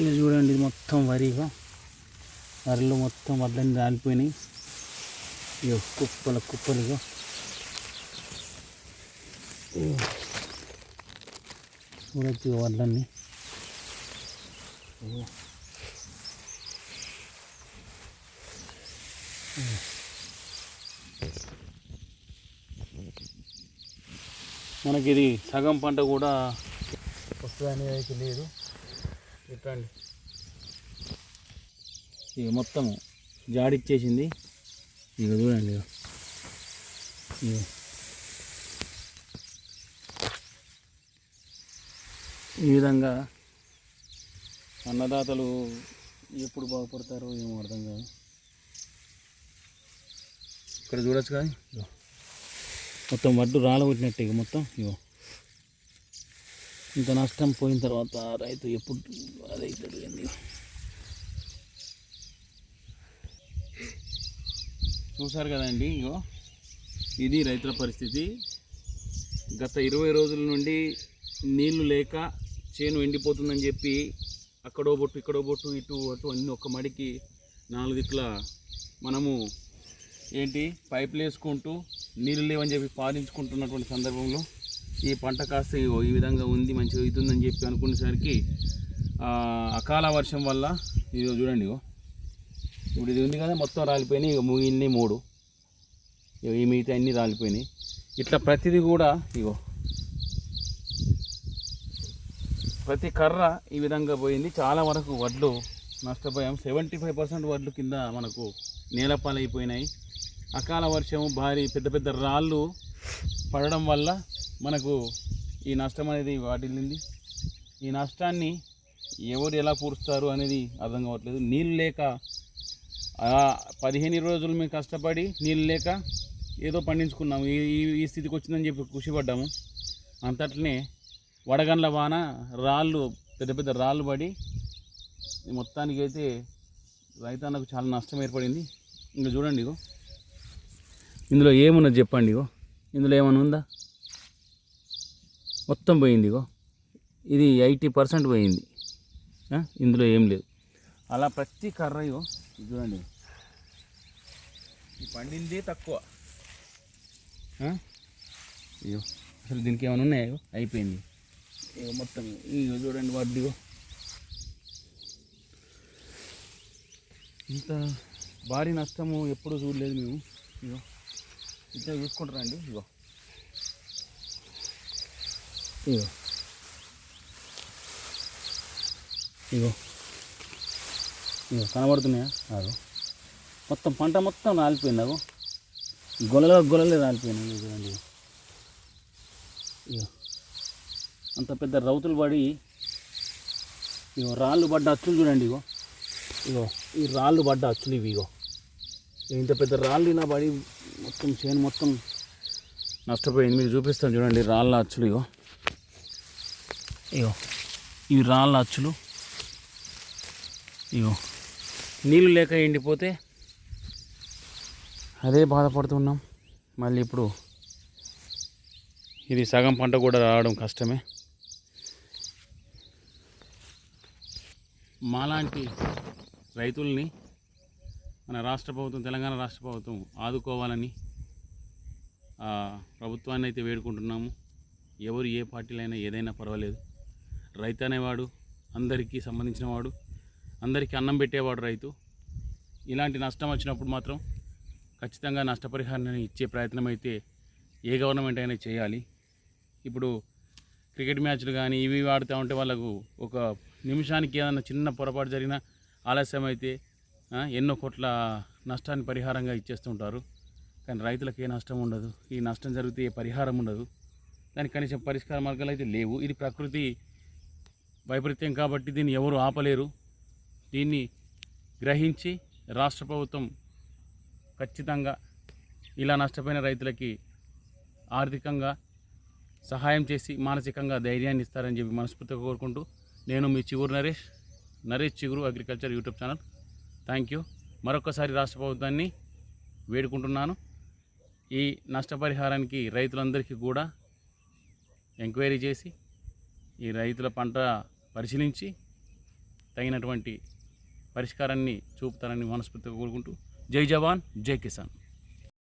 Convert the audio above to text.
ఇది చూడండి ఇది మొత్తం వరిగా వరిలో మొత్తం వడ్లన్నీ రాలిపోయినాయి. ఇక కుప్పల కుప్పలుగా చూడొచ్చు వడ్లన్నీ. మనకి ఇది సగం పంట కూడా వస్తుందనేది అయితే లేదు. ఇట్లండి ఇక మొత్తం జాడిచ్చేసింది. ఇక చూడండి ఇక. ఈ విధంగా అన్నదాతలు ఎప్పుడు బాగుపడతారో ఏమో అర్థం కాదు. ఇక్కడ చూడొచ్చు కానీ మొత్తం వడ్డు రాలగొట్టినట్టు ఇక మొత్తం. ఇగో. ఇంత నష్టం పోయిన తర్వాత రైతు ఎప్పుడు అదైతుంది ఏంది చూసారు కదండి ఇగో ఇది రైతుల పరిస్థితి. గత ఇరవై రోజుల నుండి నీళ్ళు లేక చేను ఎండిపోతుందని చెప్పి అక్కడో బొట్టు ఇక్కడో బొట్టు ఇటు అటు అన్ని ఒక్క మడికి నాలుగు దిక్కుల మనము ఏంటి పైపులు వేసుకుంటూ నీళ్ళు లేవని చెప్పి పాలించుకుంటున్నటువంటి సందర్భంలో ఈ పంట కాస్త ఇగో ఈ విధంగా ఉంది మంచిగా అవుతుందని చెప్పి అనుకునేసరికి అకాల వర్షం వల్ల ఇదిగో చూడండి ఇప్పుడు ఇది ఉంది కదా మొత్తం రాలిపోయినాయి. ఇక మిగిలినాయి మూడు. ఇగో ఈ మిగతా అన్నీ రాలిపోయినాయి. ఇట్లా ప్రతిదీ కూడా ఇగో. ప్రతి కర్ర ఈ విధంగా పోయింది. చాలా వరకు వడ్లు నష్టపోయాం. సెవెంటీ ఫైవ్ పర్సెంట్ వడ్లు కింద మనకు నేలపాలైపోయినాయి. అకాల వర్షం భారీ పెద్ద పెద్ద రాళ్ళు పడడం వల్ల మనకు ఈ నష్టం అనేది వాటిల్లింది. ఈ నష్టాన్ని ఎవరు ఎలా పూడుస్తారు అనేది అర్థం కావట్లేదు. నీళ్ళు లేక పదిహేను రోజులు మేము కష్టపడి నీళ్ళు లేక ఏదో పండించుకున్నాము. ఈ ఈ- స్థితికి వచ్చిందని చెప్పి కృషిపడ్డాము. అంతట్లనే వడగండ్ల వాన రాళ్ళు పెద్ద పెద్ద రాళ్ళు పడి మొత్తానికి అయితే రైతాన్నకు చాలా నష్టం ఏర్పడింది. ఇంకా చూడండి ఇగో. ఇందులో ఏమున్నది చెప్పండి ఇగో. ఇందులో ఏమైనా ఉందా? మొత్తం పోయింది ఇగో. ఇది ఎయిటీ పర్సెంట్ పోయింది. ఇందులో ఏం లేదు. అలా ప్రతి కర్ర ఇగో చూడండి. ఈ తక్కువ. అయ్యో అసలు దీనికి ఏమైనా ఉన్నాయా అయిపోయింది. ఇగో మొత్తం ఇగో చూడండి వడ్డీగో ఇంత భారీ నష్టము ఎప్పుడూ చూడలేదు మేము. ఇగో ఇంత చూసుకుంటారండి ఇగో. ఇగో. ఇగో. ఇగో కనబడుతున్నాయా? అదో మొత్తం పంట మొత్తం రాలిపోయింది అగో గొలలో గొలలే రాలిపోయినాయి చూడండి ఇగో. అంత పెద్ద రౌతులు పడి ఇగో రాళ్ళు పడ్డ అచ్చులు చూడండి ఇగో. ఇగో ఈ రాళ్ళు పడ్డ అచ్చులు ఇవి ఇగో. ఇంత పెద్ద రాళ్ళు ఇలా పడి మొత్తం చేను మొత్తం నష్టపోయింది. మీరు చూపిస్తాను చూడండి రాళ్ళ అచ్చులు ఇగో. ఇగో. ఇవి రాళ్ళ అచ్చులు. ఇగో. నీళ్ళు లేక ఎండిపోతే అదే బాధపడుతున్నాం. మళ్ళీ ఇప్పుడు ఇది సగం పంట కూడా రావడం కష్టమే. మాలాంటి రైతుల్ని మన రాష్ట్ర ప్రభుత్వం తెలంగాణ రాష్ట్ర ప్రభుత్వం ఆదుకోవాలని ప్రభుత్వాన్ని అయితే వేడుకుంటున్నాము. ఎవరు ఏ పార్టీలైనా ఏదైనా పర్వాలేదు. రైతు అనేవాడు అందరికీ సంబంధించిన వాడు అందరికీ అన్నం పెట్టేవాడు రైతు. ఇలాంటి నష్టం వచ్చినప్పుడు మాత్రం ఖచ్చితంగా నష్టపరిహారాన్ని ఇచ్చే ప్రయత్నం అయితే ఏ గవర్నమెంట్ అయినా చేయాలి. ఇప్పుడు క్రికెట్ మ్యాచ్లు కానీ ఇవి ఆడుతూ ఉంటే వాళ్ళకు ఒక నిమిషానికి ఏదైనా చిన్న పొరపాటు జరిగినా ఆలస్యం అయితే ఎన్నో కోట్ల నష్టాన్ని పరిహారంగా ఇచ్చేస్తుంటారు. కానీ రైతులకు ఏ నష్టం ఉండదు. ఈ నష్టం జరిగితే ఏ పరిహారం ఉండదు. దానికి కనీసం పరిష్కార మార్గాలు అయితే లేవు. ఇది ప్రకృతి వైపరీత్యం కాబట్టి దీన్ని ఎవరు ఆపలేరు. దీన్ని గ్రహించి రాష్ట్ర ప్రభుత్వం ఖచ్చితంగా ఇలా నష్టపోయిన రైతులకి ఆర్థికంగా సహాయం చేసి మానసికంగా ధైర్యాన్ని ఇస్తారని చెప్పి మనస్ఫూర్తిగా కోరుకుంటూ నేను మీ Chiguru Naresh Naresh Chiguru agriculture YouTube channel. Thank you మరొకసారి రాష్ట్ర ప్రభుత్వాన్ని వేడుకుంటున్నాను. ఈ నష్టపరిహారానికి రైతులందరికీ కూడా ఎంక్వైరీ చేసి ఈ రైతుల పంట పరిశీలించి తగినటువంటి పరిష్కారాన్ని చూపుతారని మనస్ఫూర్తిగా కోరుకుంటూ జై జవాన్ జై కిసాన్.